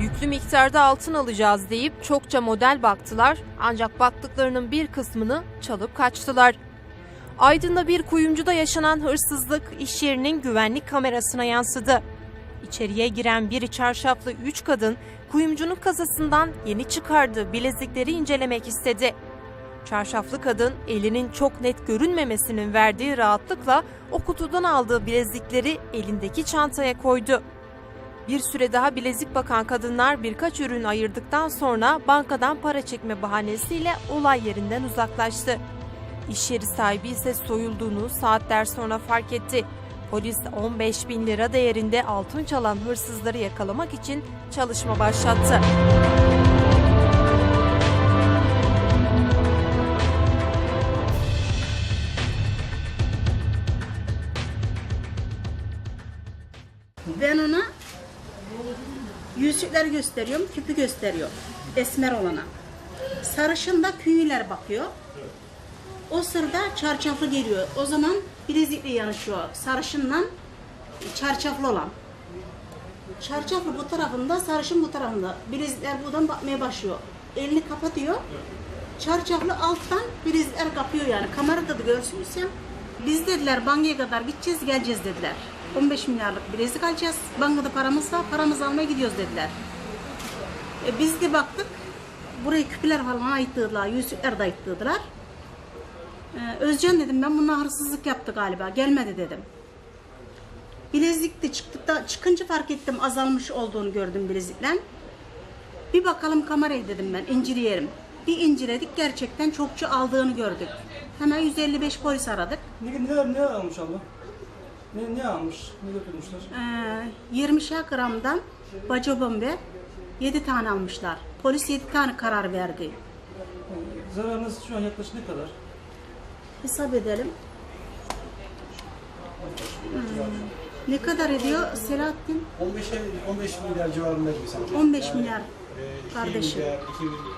Yüklü miktarda altın alacağız deyip çokça model baktılar ancak baktıklarının bir kısmını çalıp kaçtılar. Aydın'da bir kuyumcuda yaşanan hırsızlık iş yerinin güvenlik kamerasına yansıdı. İçeriye giren bir çarşaflı üç kadın kuyumcunun kasasından yeni çıkardığı bilezikleri incelemek istedi. Çarşaflı kadın elinin çok net görünmemesinin verdiği rahatlıkla o kutudan aldığı bilezikleri elindeki çantaya koydu. Bir süre daha bilezik bakan kadınlar birkaç ürün ayırdıktan sonra bankadan para çekme bahanesiyle olay yerinden uzaklaştı. İş yeri sahibi ise soyulduğunu saatler sonra fark etti. Polis 15 bin lira değerinde altın çalan hırsızları yakalamak için çalışma başlattı. Ben ona yüzükler gösteriyorum, küpü gösteriyor. Esmer olana. Sarışın da küyüler bakıyor. O sırada çarşaflı geliyor. O zaman bilezikle yanışıyor. Sarışınla çarşaflı olan. Çarşaflı bu tarafında, sarışın bu tarafında. Bilezikler buradan bakmaya başlıyor. Elini kapatıyor. Çarşaflı alttan bilezikler kapıyor yani. Kamerada da görsünüz ya. Biz dediler bankaya kadar gideceğiz geleceğiz dediler. 15 milyarlık bilezik alacağız. Bankada paramız var, paramızı almaya gidiyoruz dediler. E, biz de baktık. Buraya küpeler falan ayıttırdılar, yüzükler de ayıttırdılar. E, Özcan dedim ben bununla hırsızlık yaptı galiba. Gelmedi dedim. Bilezik de çıktıkta çıkınca fark ettim azalmış olduğunu gördüm bileziklen. Bir bakalım kamerayı dedim ben inceleyelim. Bir inceledik gerçekten çokça aldığını gördük. Hemen 155 polis aradık. Ne, ne, ne almış abla? Ne, ne almış? Ne götürmüşler? Ee, 20'şer gramdan baca bombe 7 tane almışlar. Polis 7 tane karar verdi. Zararınız şu an yaklaşık ne kadar? Hesap edelim. Hmm, Ne kadar ediyor Selahattin? 15'e 15 milyar civarında gibi sanki. 15 milyar Ee, iki kardeşim. milyar, iki milyar.